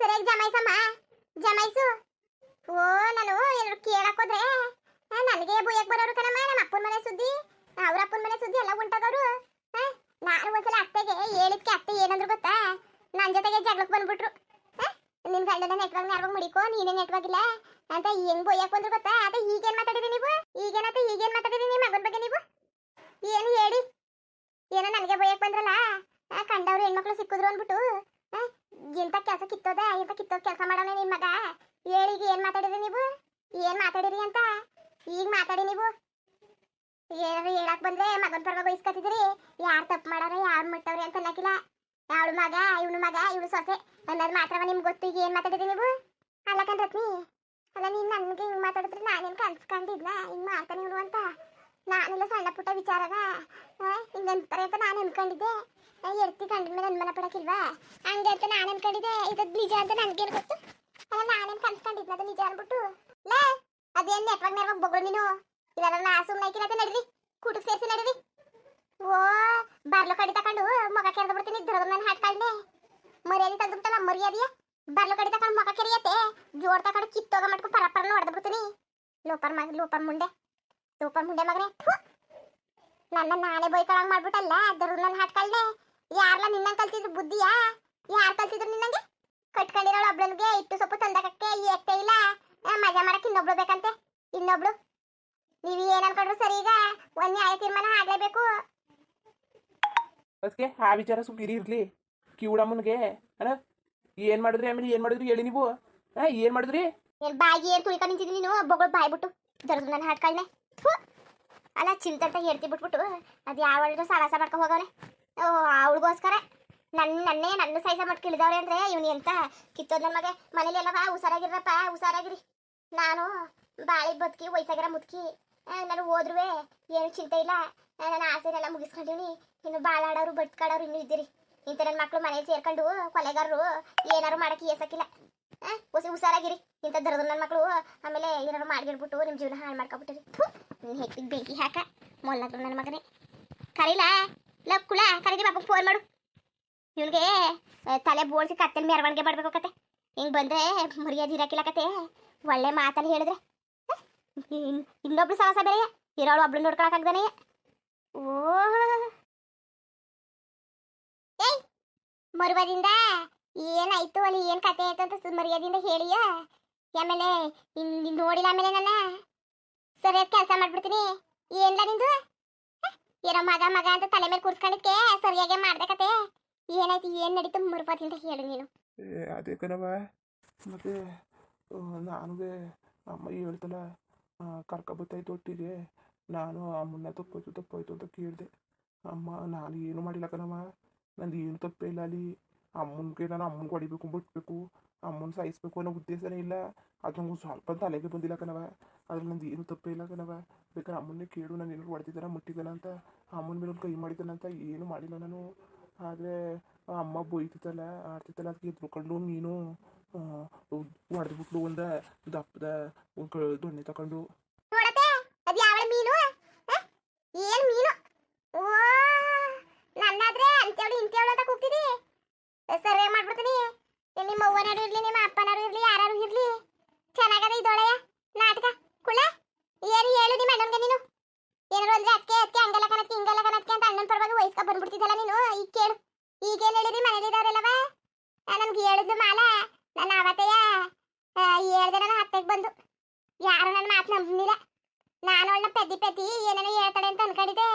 ಸರಿಯಾಗಿ ಜಮಾಯಿಸಮ್ಮ? ಜಮಾಯಿಸು. ಓ ನಾನು ಎಲ್ಲರೂ ಕೇಳಕ್ ಹೋದ್ರೆ ಆ, ನನಗೆ ಬುಯ್ಯಕ್ ಬರೋರು ಕಣಮ್ಮ ನಮ್ಮ ಅಪ್ಪನ ಮನೆ ಸುದ್ದಿ ಅವ್ರ ಅಪ್ಪನ ಮನೆ ಸುದ್ದಿ ಎಲ್ಲ ಉಂಟಾದವ್ರು. ನಾನು ಒಂದ್ಸಲ ಅತ್ತೆಗೆ ಹೇಳಿದ್ಕೆ ಅತ್ತೆ ಏನಂದ್ರು ಗೊತ್ತಾ? ನನ್ನ ಜೊತೆಗೆ ಜಗಳಕ್ಕೆ ಬಂದ್ಬಿಟ್ರು. ನಿನ್ ಗಂಡನ ನೆಟ್ವಾಗ ಯಾವಾಗ ಮುಡಿಕೋ ನೀನೇ ನೆಟ್ವಾಗಿಲ್ಲ ಅಂತ ಹೆಂಗ್ ಬೊಯ್ಯಕ್ ಬಂದ್ರು ಗೊತ್ತಾ? ಅದೇ ಈಗೇನ್ ಮಾತಾಡಿರಿ ನೀವು? ಈಗೇನತ್ತೆ ಈಗೇನ್ ಮಾತಾಡಿರಿ ನಿಮ್ಮ ಮಗನ ಬಗ್ಗೆ ನೀವು? ಏನು ಹೇಳಿ? ಏನೋ ನನಗೆ ಬೊಯ್ಯಕ್ ಬಂದ್ರಲ್ಲ? ಕಂಡವ್ರು ಹೆಣ್ಮಕ್ಳು ಸಿಕ್ಕಿದ್ರು ಅಂದ್ಬಿಟ್ಟು ಎಂತ ಕೆಲಸ ಕಿತ್ತೋದ? ಎಂತ ಕಿತ್ತೋದ ಕೆಲಸ ಮಾಡೋಣ ನಿಮ್ ಮಗ? ಹೇಳಿ ಏನ್ ಮಾತಾಡಿದ್ರಿ ನೀವು? ಏನ್ ಮಾತಾಡಿರಿ ಅಂತ? ಈಗ ಮಾತಾಡಿ ನೀವು. ಹೇಳಕ್ ಬಂದ್ರೆ ಮಗನ್ ಪರವಾಗಿ ವಹಿಸ್ಕೊತಿದ್ರಿ ಯಾರ್ ತಪ್ಪು ಮಾಡಾರ ಯಾರು ಮುಟ್ಟವ್ರಿ ಅಂತ ಅನ್ನಕಿಲ್ಲ. ಅವಳು ಮಗ ಇವನು ಮಗ, ಇವಳು ಸೊಸೆ ಅನ್ನೋದು ಮಾತ್ರವ ನಿಮ್ಗೆ ಗೊತ್ತು. ಈಗ ಏನ್ ಮಾತಾಡಿದ್ರಿ ನೀವು? ಅಲ್ಲ ಕಣ್ರತ್ನಿ, ಅಲ್ಲ ನೀನ್ ನನ್ಗೆ ಹಿಂಗ್ ಮಾತಾಡಿದ್ರೆ ನಾನೇನ್ ಕನ್ಸ್ಕೊಂಡಿದ್ನ ಹಿಂಗ್ ಮಾಡ್ತಾನೆ ಇವರು ಅಂತ. ನಾನೆಲ್ಲ ಸಣ್ಣ ಪುಟ್ಟ ವಿಚಾರನ ಹಿಂಗಂತಾರೆ ಅಂತ ನಾನು ಅನ್ಕೊಂಡಿದ್ದೆ. ಎಡ್ತಿ ಕಂಡ ಮೇಲೆ ಅನುಮಾನ ಪಡಕ್ಕಿಲ್ವಾ? ಹಂಗೆ ಅಂತ ನಾನು ಅನ್ಕೊಂಡಿದ್ದೆ. ಇದು ನಿಜ ಅಂತ ನನಗೇನು ಗೊತ್ತು? ಅಲ್ಲ, ನಾನೇನು ಕನ್ಸ್ಕೊಂಡಿದ್ನ ಅದು ನಿಜ ಅನ್ಬಿಟ್ಟು? ಲೇ ಅದೇನ್ ನೆಟ್ವರ್ಕ್ ನೆಟ್ವರ್ಕ್ ಬೊಗಳು ನೀನು? ಇಲ್ಲ ನಾ ಸುಮ್ಮನೆ ಐಕಿಲ್ಲ ನಡ್ರಿ. ಕೂಟಕ್ಕೆ ಸೇರಿಸಿ ನಡ್ರಿ. ಓ, ಬರ್ಲು ಕಡಿ ತಕೊಂಡು ಮಗ ಕೆರೆದು ಬಿಡ್ತೀನಿ ದ್ರದ ನಾನು ಹಾಟ್ಕಳ್ದೆ ಮರ್ಯಾದೆ ತೆಗ್ದುಬಿಟ್ಟಲ್ಲ ಮರ್ಯಾದೆಯ? ಬರ್ಲು ಕಡಿ ತಕೊಂಡು ಮಗ ಕೆರೆಯತ್ತೆ. ಜೋರ್ ತಕೊಂಡು ಕಿತ್ತೋಗ ಮಟ್ಕು ಪರಪರನ ಹೊಡೆದು ಬಿಡ್ತೀನಿ. ಲೋಪರ್ ಮಗ ಲೋಪರ್ ಮುಂಡೆ. ಲೋಪರ್ ಮುಂಡೆ ಮಗನೇ. ನನ್ನ ನಾನೇ ಬೈಕೊಳಂಗ್ ಮಾಡ್ಬಿಟ್ಟಲ್ಲ ಅದರ ನನ್ನ ಹಾಟ್ಕಳ್ದೆ ಯಾರ್ಲ ನಿನ್ನ ಕಲ್ತಿದ್ರು ಬುದ್ಧಿಯಾ? ಯಾರ್ ಕಲ್ತಿದ್ರು ನಿನ್ನಂಗೆ? ಕಟ್ಕೊಂಡಿರೋಳು ಒಬ್ಳನ್ಗೆ ಇಟ್ಟು ಸೊಪ್ಪು ತಂದಕಕ್ಕೆ ಏಕ್ತೇ ಇಲ್ಲ. ಮಜಾ ಮಾಡಕ್ ಇನ್ನೊಬ್ಳು ಬೇಕಂತೆ. ಇನ್ನೊಬ್ಳು. ನೀವ್ ಏನ್ ಅನ್ಕೊಂಡ್ರು ಸರಿ ಈಗ? ಒಂದ್ ನ್ಯಾಯ ತೀರ್ಮಾನ ಆಗ್ಲೇಬೇಕು. ಅದಕ್ಕೆ ಆ ವಿಚಾರ ಸುಮ್ಮನೆ ಇರ್ಲಿ. ಕಿವುಡಮ್ಮನಿಗೆ ಅಲ್ಲ ಏನ್ ಮಾಡಿದ್ರಿ ಆಮೇಲೆ ಏನ್ ಮಾಡಿದ್ರಿ ಹೇಳಿ ನೀವು? ಏನ್ ಮಾಡಿದ್ರಿ? ಏನ್ ಬಾಯಿ ಏನ್ ತುಳಿಕ ನಿಂತಿದ್ದೀನಿ ನೀನು? ಬೊಗಳು ಬಾಯ್ಬಿಟ್ಟು. ಬಿಟ್ಟು ದರ್ದು ನನ್ನ ಹಾಟ್ಕಳ್ನೆ ಅಲ್ಲ ಚಿಂತೆ ಅಂತ ಹೇಳ್ತಿ ಬಿಟ್ಬಿಟ್ಟು, ಅದು ಯಾವ ಸಾಹಸ ಮಾಡ್ಕೊ ಹೋಗವ್ರೆ ಓ, ಅವಳಿಗೋಸ್ಕರ. ನನ್ನ ನನ್ನೇ, ನನ್ನ ಸೈಜ ಮಟ್ಕೆ ಇಳಿದವ್ರೆ ಅಂದ್ರೆ ಇವ್ನು ಎಂತ ಕಿತ್ತೋದ್ ನನ್ನ ಮಗ? ಮನೇಲಿ ಎಲ್ಲವ? ಹುಷಾರಾಗಿರಪ್ಪ ಹುಷಾರಾಗಿರಿ. ನಾನು ಬಾಳಿ ಬದುಕಿ ವಯಸ್ಸಾಗಿರ ಮುದುಕಿ ನಾನು ಹೋದ್ರುವೆ, ಏನು ಚಿಂತೆ ಇಲ್ಲ. ನನ್ನ ಆಸೆನೆಲ್ಲ ಮುಗಿಸ್ಕೊಂಡಿವ್ನಿ. ಇನ್ನು ಬಾಳಾಡೋರು ಬಡ್ಕಾಡೋರು ಇನ್ನೂ ಇದ್ದೀರಿ. ಇಂಥ ನನ್ನ ಮಕ್ಕಳು ಮನೇಲಿ ಸೇರ್ಕೊಂಡು, ಕೊಲೆಗಾರರು ಏನಾರು ಮಾಡಕ್ ಏಸಕ್ಕಿಲ್ಲ ಹುಸಿ ಹುಷಾರಾಗಿರಿ. ಇಂಥ ದರದ ನನ್ನ ಮಕ್ಕಳು ಆಮೇಲೆ ಏನಾರು ಮಾಡಿಬಿಟ್ಬಿಟ್ಟು ನಿಮ್ಮ ಜೀವನ ಹಾಳು ಮಾಡ್ಕೊಬಿಟ್ಟಿರಿ. ನೀನು ಹೆಚ್ಚಿಗೆ ಬೆಂಕಿ ಹಾಕ. ಮೊಲ್ಲಗಳು ನನ್ನ ಮಗನೇ. ಕರೀಲಾ? ಲವ್ ಕುಳ ಕರೀದಿ ಪಾಪ ಫೋನ್ ಮಾಡು. ಇವನಿಗೆ ತಲೆ ಬೋಳ್ಸಿ ಕತ್ತಲ್ಲಿ ಮೆರವಣಿಗೆ ಮಾಡಬೇಕು ಕತೆ. ಹಿಂಗೆ ಬಂದ್ರೆ ಮರ್ಯಾದೆ ಇರಕ್ಕಿಲ್ಲ ಕತೆ. ಒಳ್ಳೆ ಮಾತಲ್ಲಿ ಹೇಳಿದ್ರೆ. ಇನ್ನೊಬ್ಳು ಸಾಹಸ ಬೇರೆ ಇರೋಳು ಒಬ್ಳು ನೋಡ್ಕೊಳಕ್ಕಾಗ್ದಾನೆ ಓ ಮರುವದಿಂದ ಏನಾಯ್ತು ಅಲ್ಲಿ? ಏನ್ ಕತೆ ಆಯ್ತು ಅಂತ ಮರ್ಯಾದಿಂದ ಹೇಳಿಯ? ಆಮೇಲೆ ನೋಡಿಲ್ಲ ಆಮೇಲೆ ನನ್ನ? ಸರಿಯಾದ ಕೆಲಸ ಮಾಡ್ಬಿಡ್ತೀನಿ. ಏನ್ಲ ನಿಂದು? ಏನೋ ಮಗ ಮಗ ಅಂತ ತಲೆ ಮೇಲೆ ಕೂರ್ಸ್ಕೊಂಡಿದ್ಕೆ? ಸರಿಯಾಗೆ ಮಾಡ್ದೆ ಕತೆ. ಏನಾಯ್ತು, ಏನ್ ನಡೀತು ಮರುಪದಿಂದ ಹೇಳು ನೀನು. ಅದೇ ಕಣವ ಮತ್ತು ನನಗೆ ಅಮ್ಮ ಹೇಳ್ತಲ್ಲ ಕರ್ಕೊಬತ್ತಾಯ್ತು ಒಟ್ಟಿಗೆ. ನಾನು ಅಮ್ಮನ್ನ ತಪ್ಪಾಯ್ತು ತಪ್ಪಾಯ್ತು ಅಂತ ಕೇಳಿದೆ. ಅಮ್ಮ, ನಾನು ಏನು ಮಾಡಿಲ್ಲ ಕಣವ ನಂದು ಏನು ತಪ್ಪೇ ಇಲ್ಲ ಅಲ್ಲಿ. ಅಮ್ಮನಿಗೆ ನಾನು ಅಮ್ಮನಿಗೆ ಹೊಡಿಬೇಕು ಬಿಟ್ಬೇಕು ಅಮ್ಮನ ಸಾಯಿಸ್ಬೇಕು ಅನ್ನೋ ಉದ್ದೇಶನೇ ಇಲ್ಲ. ಅದು ನಂಗೆ ಸ್ವಲ್ಪ ತಲೆಗೆ ಬಂದಿಲ್ಲ ಕಣವ ಅದ್ರಲ್ಲಿ ನಂದು ಏನು ತಪ್ಪೇ ಇಲ್ಲ ಕಣವ ಬೇಕಾದ್ರೆ ಅಮ್ಮನ್ನೇ ಕೇಳು ನಾನು ಏನಾದ್ರು ಹೊಡೆದಿದ್ದಾನ, ಮುಟ್ಟಿದ್ದಾನ ಅಂತ ಅಮ್ಮನ ಮೇಲೆ ಒಂದು ಕೈ ಮಾಡಿದ್ದಾನ ಅಂತ ಏನು ಮಾಡಿಲ್ಲ ನಾನು. ಆದರೆ ಅಮ್ಮ ಬೈತಿತ್ತಲ್ಲ, ಆಡ್ತಿತ್ತಲ್ಲ, ಅದಕ್ಕೆ ಎದ್ರುಕೊಂಡು ನೀನು ಹೊಡೆದ್ಬಿಟ್ಲು ಒಂದು ದಪ್ಪದ ಒಂದು ದೊಣ್ಣೆ ತಗೊಂಡು ಮೀನು? ಏನ್ ಮೀನು? ಓ, ನನ್ನಾದ್ರೆ ಅಂತೇಳಿ ಅಂತ ಕೂಗ್ತಿದಿ ಏನ್ ಮಾಡ್ಬಿಡ್ತೀನಿ? ನಿಮ್ಮ ಅವ್ವನಾರು ಇರ್ಲಿ, ನಿಮ್ಮ ಅಪ್ಪನಾರು ಇರ್ಲಿ ಯಾರು ಇರ್ಲಿ? ಚೆನ್ನಾಗದ ಇದೊಳೆಯ ನಾಟಕ? ಕುಳ ಏನು ಹೇಳು ನಿಮ್ಮ ಅಣ್ಣನ್ಗೆ ನೀನು? ಏನಾರು ಅಂದ್ರೆ ಅದಕ್ಕೆ ಅದಕ್ಕೆ ಹಂಗಲ್ಲ ಕಣಕ್ಕೆ ಹಿಂಗಲ್ಲ ಕಣಕ್ಕೆ ಅಂತ ಅಣ್ಣನ ಪರವಾಗಿ ವಯಸ್ಕ ಬಂದ್ಬಿಡ್ತಿದ್ದಲ್ಲ ನೀನು? ಈಗ ಕೇಳು. ಈಗೇನು ಹೇಳಿರಿ ಮನೇಲಿದ್ದವರೆಲ್ಲವ? ನನ್ಗೆ ಹೇಳಿದ್ದು ಮಾಲ. ನನ್ನ ಅವತ್ತೆಯ ಹೇಳ್ದೆ ನನ್ನ ಹತ್ತೆಗೆ ಬಂದು. ಯಾರು ನನ್ನ ಮಾತು ನಂಬಲಿಲ್ಲ. ನಾನು ಅವಳನ್ನ ಪೆದ್ದಿ ಪೆದ್ದಿ ಏನೇನೋ ಹೇಳ್ತಾಳೆ ಅಂತ ಅನ್ಕೊಂಡಿದ್ದೆ.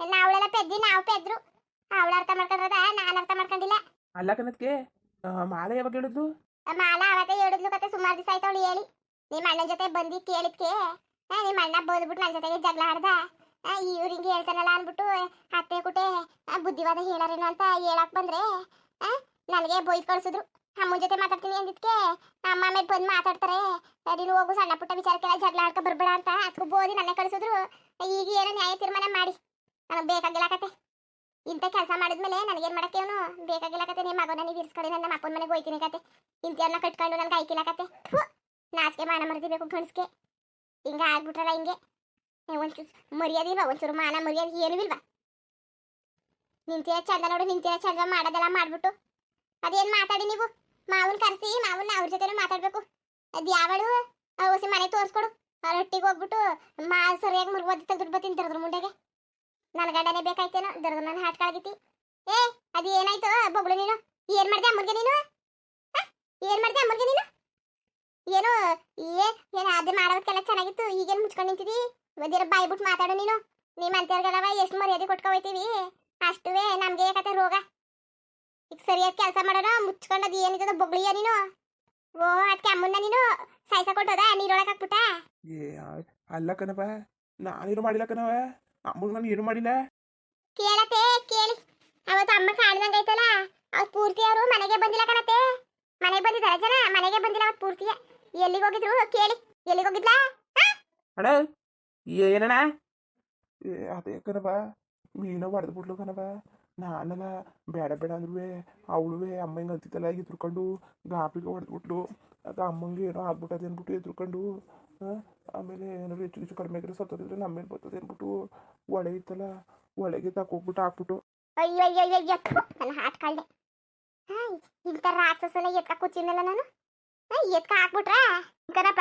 ನಾವಳೆಲ್ಲ ಪೆದ್ದಿ, ನಾವು ಪೆದ್ರು. ಅವಳ ಅರ್ಥ ಮಾಡ್ಕೊಂಡ್ರದ? ನಾನು ಅರ್ಥ ಮಾಡ್ಕೊಂಡಿಲ್ಲ. ಅಲ್ಲ ಕನತ್ಗೆ ಮಾಲೆ ಯಾವಾಗ ಹೇಳಿದ್ಲು? ಮಾಲ ಅವತ್ತೇ ಹೇಳಿದ್ಲು ಕತೆ, ಸುಮಾರು ದಿವಸ ಆಯ್ತು ಅವಳು ಹೇಳಿ. ನಿಮ್ಮ ಅಣ್ಣನ ಜೊತೆ ಬಂದಿ ಕೇಳಿದ್ಕೆ ನಿಮ್ಮ ಅಣ್ಣ ಬಂದ್ಬಿಟ್ಟು ನನ್ನ ಜೊತೆಗೆ ಜಗಳ ಆಡ್ದ ಇವ್ರಿಂಗೆ ಹೇಳ್ತಾನಲ್ಲ ಅನ್ಬಿಟ್ಟು ಅತ್ತೆ ಕುಟೆ ಬುದ್ಧಿವಾದ ಹೇಳಾರೇನೋ ಅಂತ ಹೇಳಕ್ ಬಂದ್ರೆ ನನಗೆ ಬೋಯ್ ಕಳ್ಸಿದ್ರು. ಅಮ್ಮನ ಜೊತೆ ಮಾತಾಡ್ತೀನಿ ಅಂದಿದ್ಕೆ ಅಮ್ಮ ಆಮೇಲೆ ಬಂದು ಮಾತಾಡ್ತಾರೆ ನೀನು ಹೋಗು, ಸಣ್ಣ ಪುಟ್ಟ ವಿಚಾರಕ್ಕೆಲ್ಲ ಜಗಳ ಆಡ್ಕೊ ಬರ್ಬೇಡ ಅಂತ ಅದಕ್ಕೂ ಬೋದಿ ನನ್ನ ಕಳಿಸಿದ್ರು. ಈಗ ಏನೋ ನ್ಯಾಯ ತೀರ್ಮಾನ ಮಾಡಿ, ನನಗೆ ಬೇಕಾಗಿಲ್ಲ ಕತೆ. ಇಂಥ ಕೆಲಸ ಮಾಡಿದ್ಮೇಲೆ ನನಗೇನು ಮಾಡಕ್ಕೆ ಅವನು ಬೇಕಾಗಿಲ್ಲ ಕತೆ ನಿಮ್ಮ ಮಗನ ನೀವು ಇರ್ಸ್ಕೊಳ್ಳಿ ನನ್ನ ಅಪ್ಪನ ಮನೆಗೆ ಹೋಯ್ತೀನಿ ಕತೆ ಇಂಥವ್ರನ್ನ ಕಟ್ಕೊಂಡು ನನ್ಗೆ ಆಯ್ಕಿಲ್ಲ ಕತೆ ನಾಚಿಕೆ ಮಾನ ಮರ್ದಿಬೇಕು ಗಣಸ್ಕೆ ಹಿಂಗ ಆಗ್ಬಿಟ್ರಲ್ಲ ಹಿಂಗೆ. ಒಂಚೂರು ಮರ್ಯಾದೆ ಇಲ್ವಾ? ಒಂಚೂರು ಮಾನ ಮರ್ಯಾದೆ ಏನು ಇಲ್ವಾ? ನಿಂತಿರ ಚಂದ ನೋಡು, ನಿಂತಿರ ಚಂದ ಮಾಡೋದೆಲ್ಲ ಮಾಡ್ಬಿಟ್ಟು. ಅದೇನು ಮಾತಾಡಿ ನೀವು? ಮಾವನ್ ಕರೆಸಿ, ಮಾವನ್ನ ಅವ್ರ ಜೊತೆ ಮಾತಾಡ್ಬೇಕು. ಅದ್ ಯಾವಳು? ಹೊಸ ಮನೆ ತೋರಿಸ್ಕೊಡು. ಅವ್ರ ಹೊಟ್ಟಿಗೆ ಹೋಗ್ಬಿಟ್ಟು ಮಾ ಸರಿಯಾಗಿ ಮುರ್ಗೋದಿ ದುಡ್ಡು ಬರ್ತೀನಿ ತರದ್ರ ಮುಂಡೆಗೆ. ನನ್ನ ಗಂಡನೇ ಬೇಕಾಯ್ತೇನೋ ದುರ್ಗ ನನ್ನ ಹಾಟ್ ಕಳಗಿತಿ ಏ, ಅದು ಏನಾಯ್ತು ಬೊಗಳು ನೀನು? ಏನ್ ಮಾಡ್ದೆ ಅಮ್ಮನ್ಗೆ ನೀನು? ಏನ್ ಮಾಡ್ದೆ ಅಮ್ಮನ್ಗೆ ನೀನು? ಏನು, ಏ, ಏನ್ ಅದು ಮಾಡೋದಕ್ಕೆಲ್ಲ ಚೆನ್ನಾಗಿತ್ತು, ಈಗೇನು ಮುಚ್ಕೊಂಡು ನಿಂತಿದಿ? ಒದಿರ ಬಾಯಿ ಬಿಟ್ಟು ಮಾತಾಡು ನೀನು. ನಿಮ್ಮ ಅಂತರ್ಗಲವ ಎಷ್ಟು ಮರ್ಯಾದೆ ಕೊಟ್ಕೊ ಹೋಯ್ತೀವಿ ಅಷ್ಟುವೇ ನಮ್ಗೆ ಯಾಕತ್ತೆ ರೋಗ? ಈಗ ಸರಿಯಾಗಿ ಕೆಲಸ ಮಾಡೋಣ, ಮುಚ್ಕೊಂಡು ಅದು ಏನಿದೆ ಬೊಗಳಿಯ ನೀನು? ಓ ಅದಕ್ಕೆ ಅಮ್ಮನ್ನ ನೀನು ಸಾಯ್ಸ ಕೊಟ್ಟೋದ ನೀರೊಳಗೆ ಹಾಕ್ಬಿಟ್ಟ? ಅಲ್ಲ ಕಣವ ನಾನೇನು ಮಾಡಿಲ್ಲ ಕಣವ ಅಮ್ಮಗ್ ನಾನು ಏನು ಮಾಡಿಲ್ಲ? ಕೇಳತ್ತೆ ಕೇಳಿ. ಅವತ್ತು ಅಮ್ಮ ಕಾಣ್ದಂಗ ಐತಲ್ಲ ಅವತ್ತು ಪೂರ್ತಿ ಅವರು ಮನೆಗೆ ಬಂದಿಲ್ಲ ಕಣತೆ ಮನೆಗೆ ಬಂದಿದ್ದಾರೆ ಜನ ಮನೆಗೆ ಬಂದಿಲ್ಲ ಅವತ್ತು ಪೂರ್ತಿ. ಎಲ್ಲಿಗೆ ಹೋಗಿದ್ರು ಕೇಳಿ. ಎಲ್ಲಿಗೆ ಹೋಗಿದ್ಲಾ? ಅಣ್ಣ ಏನಣ್ಣ? ಅದೇ ಕಣವ ಮೀನ ಬಿಡ್ಲು ಕಣವ ನಾನಲ್ಲ ಬೇಡ ಬೇಡ ಅಂದ್ರೂ ಅವಳುವೆ ಅಮ್ಮಂಗೆ ಅಂತಿತ್ತಲ್ಲ ಎದ್ರುಕೊಂಡು ಗಾಪಿಗೆ ಹೊಡೆದ್ಬಿಟ್ಲು. ಅದು ಅಮ್ಮಂಗೆ ಏನೋ ಆಗ್ಬಿಟ್ಟದೆ ಅಂದ್ಬಿಟ್ಟು ಎದ್ರುಕೊಂಡು ಆಮೇಲೆ ಏನಾದ್ರು ಹೆಚ್ಚು ಹೆಚ್ಚು ಕಡಿಮೆ ಆಗಿರೋ ಸತ್ತೋದಿದ್ರೆ ನಮ್ಮ ಮೇಲೆ ಬರ್ತದೆ ಅಂದ್ಬಿಟ್ಟು ಒಳೆ ಇತ್ತಲ್ಲ ಒಳಗೆ ತಕೋಗ್ಬಿಟ್ಟು ಹಾಕ್ಬಿಟ್ಟು. ಅಯ್ಯೋ ಅಯ್ಯೋ ಅಯ್ಯೋ ಅಯ್ಯೋ ಥು, ನನ್ನ ಹಾಟ್ ಹಾಯ್ ಇಂಥ ರಾಕ್ಷಸನ ಎತ್ಕ ಕೂತಿನಲ್ಲ ನಾನು? ಎತ್ಕ ಹಾಕ್ಬಿಟ್ರೆ? ಕರಪ್ಪ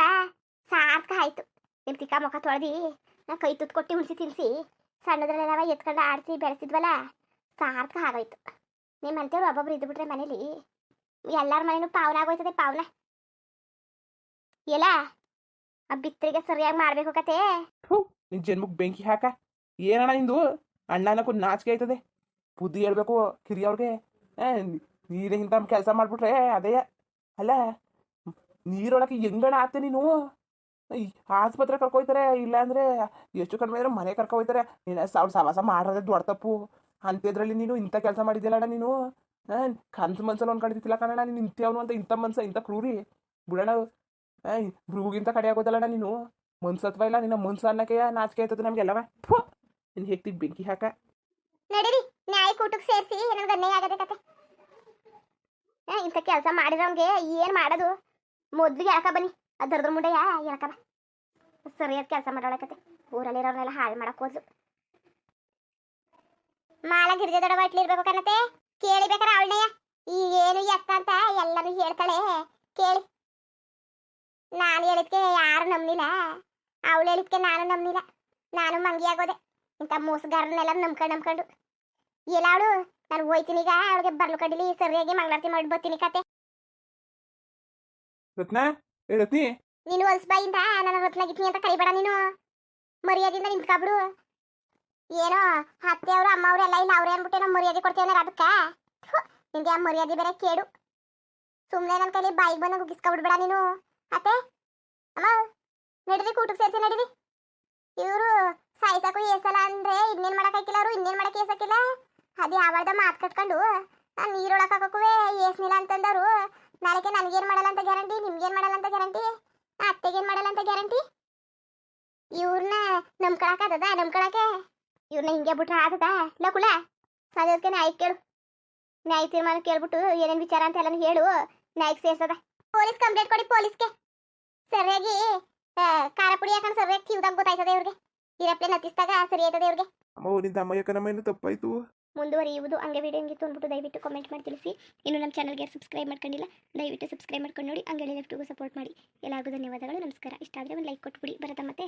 ಸಾರ್ಥಕ ಆಯ್ತು. ನಿಮ್ಮ ತಿಕ್ಕ ಮುಖ ತೊಳೆದಿ ನಾ ಕೈ ತುತ್ತು ಕೊಟ್ಟು ಉಳಿಸಿ ತಿನ್ಸಿ ಸಣ್ಣದ್ರಲ್ಲೆಲ್ಲ ಎತ್ಕೊಂಡು ಆಡಿಸಿ ಬೆಳೆಸಿದ್ವಲ್ಲ ಸಾರ್ಥ ಆಗೋಯ್ತು ನಿಮ್ಮ ಅಂತೇವ್ರು ಒಬ್ಬೊಬ್ರು ಇದ್ದು ಬಿಟ್ರೆ ಮನೇಲಿ ಎಲ್ಲಾರ ಮನೇನು ಪಾವನ ಆಗೋಯ್ತದೆ ಪಾವನ. ಎಲ್ಲ? ಆ ಬಿತ್ತರಿಗೆ ಸರಿಯಾಗಿ ಮಾಡ್ಬೇಕು ಕತೆ ನಿನ್ ಜನ್ಮಕ್ಕೆ ಬೆಂಕಿ ಹಾಕ. ಏನಣ್ಣ ನಿಂದು? ಅಣ್ಣ ಅನ್ನಕ್ಕೂ ನಾಚಿಕೆ ಆಯ್ತದೆ. ಬುದ್ಧಿ ಹೇಳ್ಬೇಕು ಕಿರಿಯವ್ರಿಗೆ. ನೀರೇ ಇಂಥ ಕೆಲಸ ಮಾಡ್ಬಿಟ್ರೆ ಅದೇ ಅಲ್ಲ, ನೀರೊಳಕ್ಕೆ ಹೆಂಗಣ ಆಗ್ತೆ ನೀನು? ಆಸ್ಪತ್ರೆ ಕರ್ಕೊಯ್ತಾರೆ, ಇಲ್ಲಾಂದ್ರೆ ಎಷ್ಟು ಕಡಿಮೆ ಮನೆ ಕರ್ಕೊ ಹೋಯ್ತಾರೆ ನೀನು ಸಾವಿರ ಸವಾಸ ಮಾಡೋದೇ ದೊಡ್ಡ ತಪ್ಪು. ಅಂತಿದ್ರಲ್ಲಿ ನೀನು ಇಂಥ ಕೆಲಸ ಮಾಡಿದ್ಯಲ್ಲಣ್ಣ ನೀನು? ಕನ್ಸು ಮನ್ಸಲ್ಲಿ ಅನ್ಕೊಂಡಿದ್ದಿಲ್ಲ ಕಣಣ್ಣ ನೀನು ಇಂಥವ್ನು ಅಂತ ಇಂಥ ಮನ್ಸ, ಇಂಥ ಕ್ರೂರಿ. ಬಿಡೋಣ ಭ್ರೂಗಿಂತ ಕಡೆ ಆಗೋದಲ್ಲಣ್ಣ ನೀನು. ಮನ್ಸತ್ವ ಇಲ್ಲ, ನಿನ್ನ ಮನ್ಸು ಅನ್ನಕ್ಕೆ ನಾಚಿಕೆ ಆಯ್ತದ ನಮಗೆಲ್ಲವ ಥೂ ನಿನ್ನ ಹೆಕ್ತಿಗೆ ಬೆಂಕಿ ಹಾಕ. ನಡೀರಿ ನ್ಯಾಯ ಕೂಟಕ್ಕೆ ಸೇರಿಸಿ ನನಗೆ ಅನ್ಯಾಯ ಆಗದೆ ಕತೆ. ಇಂಥ ಕೆಲಸ ಮಾಡಿರೋಂಗೆ ಏನು ಮಾಡೋದು? ಮೊದ್ಲಿಗೆ ಎಳಕ ಬನ್ನಿ, ಅದರದ್ರ ಮುಂಡೆಯ ಎಳಕ ಬಾ. ಸರಿಯಾದ ಕೆಲಸ ಮಾಡೋಣ ಕತೆ. ಊರಲ್ಲಿರೋರ್ನೆಲ್ಲ ಹಾಳು ಮಾಡಕ್ಕೆ ಹೋದ್ಲು. ಮಾಲ ಗಿರ್ಜೆ ದೊಡ್ಡ ಇರ್ಬೇಕು ಕಣತೆ. ಕೇಳಿಬೇಕಾರ ಅವಳನೆಯ. ಈಗ ಏನು ಎತ್ತ ಅಂತ ಎಲ್ಲಾನು ಹೇಳ್ತಾಳೆ. ಕೇಳಿ. ನಾನು ಹೇಳಿದ್ಕೆ ಯಾರು ನಂಬಲಿಲ್ಲ. ಅವಳು ಹೇಳಿದ್ಕೆ ನಾನು ನಂಬಲಿಲ್ಲ. ನಾನು ಮಂಗಿ ಆಗೋದೆ. ಇಂಥ ಮೋಸಗಾರನ್ನೆಲ್ಲ ನಂಬ್ಕೊಂಡು ನಂಬ್ಕೊಂಡು. ಎಲ್ಲ ಅವಳು? ನಾನು ಹೋಯ್ತೀನಿ ಈಗ. ಅವಳಿಗೆ ಬರ್ಲು ಕಡಿಲಿ ಸರಿಯಾಗಿ ಮಂಗಳಾರತಿ ಮಾಡಿ ಬರ್ತೀನಿ ಕತೆ. ರತ್ನ ರತ್ನಿ. ನೀನು ಹೊಲ್ಸ್ಬಾಯಿಂದ ನನ್ನ ರತ್ನಾಗಿತ್ನಿ ಅಂತ ಕರಿಬೇಡ ನೀನು. ಮರ್ಯಾದಿಂದ ನಿಂತ್ಕೊಬಿಡು ಏನೋ ಅತ್ತೆ ಅವರು, ಅಮ್ಮ ಅವರು ಎಲ್ಲ ಇಲ್ಲ ಅವ್ರೆ ಅನ್ಬಿಟ್ಟೇನೋ ಮರ್ಯಾದೆ ಕೊಡ್ತೇವೆ ಅದಕ್ಕೆ? ನಿಂಗೆ ಆ ಮರ್ಯಾದೆ ಬೇರೆ ಕೇಳು ಸುಮ್ಮನೆ ನನ್ನ ಕೈಲಿ ಬಾಯಿಗೆ ಬಂದು ಗುಗ್ಗಿಸ್ಕೊಬಿಡ್ಬೇಡ ನೀನು. ಅತ್ತೆ, ಅಮ್ಮ, ನಡೀರಿ, ಕೂಟಕ್ಕೆ ಸೇರಿಸಿ, ನಡೀರಿ. ಇವರು ಸಾಯ್ಸಕ್ಕೂ ಏಸಲ್ಲ ಅಂದ್ರೆ ಇನ್ನೇನ್ ಮಾಡಕ್ ಹಾಕಿಲ್ಲ ಅವರು, ಇನ್ನೇನ್ ಮಾಡಕ್ ಏಸಕ್ಕಿಲ್ಲ ಅದು ಯಾವಾಗ ಮಾತು ಕಟ್ಕೊಂಡು ನಾನು ನೀರೊಳಗೆ ಹಾಕೋಕುವೆ ಏಸ್ನಿಲ್ಲ ಅಂತಂದವರು. ನಾಳೆಗೆ ನನಗೇನು ಮಾಡಲ್ಲ ಅಂತ ಗ್ಯಾರಂಟಿ, ನಿಮ್ಗೇನು ಮಾಡಲ್ಲ ಅಂತ ಗ್ಯಾರಂಟಿ ಅತ್ತೆಗೇನ್ ಮಾಡಲ್ಲ ಅಂತ ಗ್ಯಾರಂಟಿ? ಇವ್ರನ್ನ ನಂಬ್ಕೊಳಕದ ನಂಬ್ಕೊಳಕೆ ಇವ್ರನ್ನ ಹಿಂಗೆ ಬಿಟ್ರೆ ಆದದ ಇಲ್ಲ ಕುಲ ಅದಕ್ಕೆ ನ್ಯಾಯ ಕೇಳು. ನ್ಯಾಯ ತೀರ್ಮಾನ ಕೇಳ್ಬಿಟ್ಟು ಏನೇನ್ ವಿಚಾರ ಅಂತ ಎಲ್ಲ ಹೇಳು. ನ್ಯಾಯಕ್ಕೆ ಸೇರ್ಸದ. ಪೊಲೀಸ್ ಕಂಪ್ಲೇಂಟ್ ಕೊಡಿ ಪೊಲೀಸ್ಗೆ. ಸರಿಯಾಗಿ ಖಾರ ಪುಡಿ ಹಾಕೊಂಡು ಸರಿಯಾಗಿ ಕಿವ್ದಾಗ ಗೊತ್ತಾಯ್ತದೆ ಇವ್ರಿಗೆ. ಇರಪ್ಲೆ ನತಿಸ್ದಾಗ ಸರಿ ಆಯ್ತದೆ ಇವ್ರಿಗೆ. ಅಮ್ಮ ನಿಂದ ಅಮ್ಮ ಯಾಕನಮ್ಮ ಏನು ತಪ್ಪಾಯ್ತು? ಮುಂದುವರಿಯುವುದು ಹಂಗೆ ವಿಡಿಯೋ ಹೆಂಗಿತ್ತು ಅಂದ್ಬಿಟ್ಟು ದಯವಿಟ್ಟು ಕಾಮೆಂಟ್ ಮಾಡಿ ತಿಳಿಸಿ. ಇನ್ನು ನಮ್ಮ ಚಾನಲ್ಗೆ ಸಬ್ಸ್ಕ್ರೈಬ್ ಮಾಡ್ಕೊಂಡಿಲ್ಲ ದಯವಿಟ್ಟು ಸಬ್ಸ್ಕ್ರೈಬ್ ಮಾಡ್ಕೊಂಡು ನೋಡಿ. ಹಂಗೆ ಲೆಫ್ಟಿಗೂ ಸಪೋರ್ಟ್ ಮಾಡಿ. ಎಲ್ಲರಿಗೂ ಧನ್ಯವಾದಗಳು ನಮಸ್ಕಾರ. ಇಷ್ಟ ಆದರೆ ಒಂದು ಲೈಕ್ ಕೊಟ್ಬಿಡಿ. ಬರತ್ತಾ ಮತ್ತೆ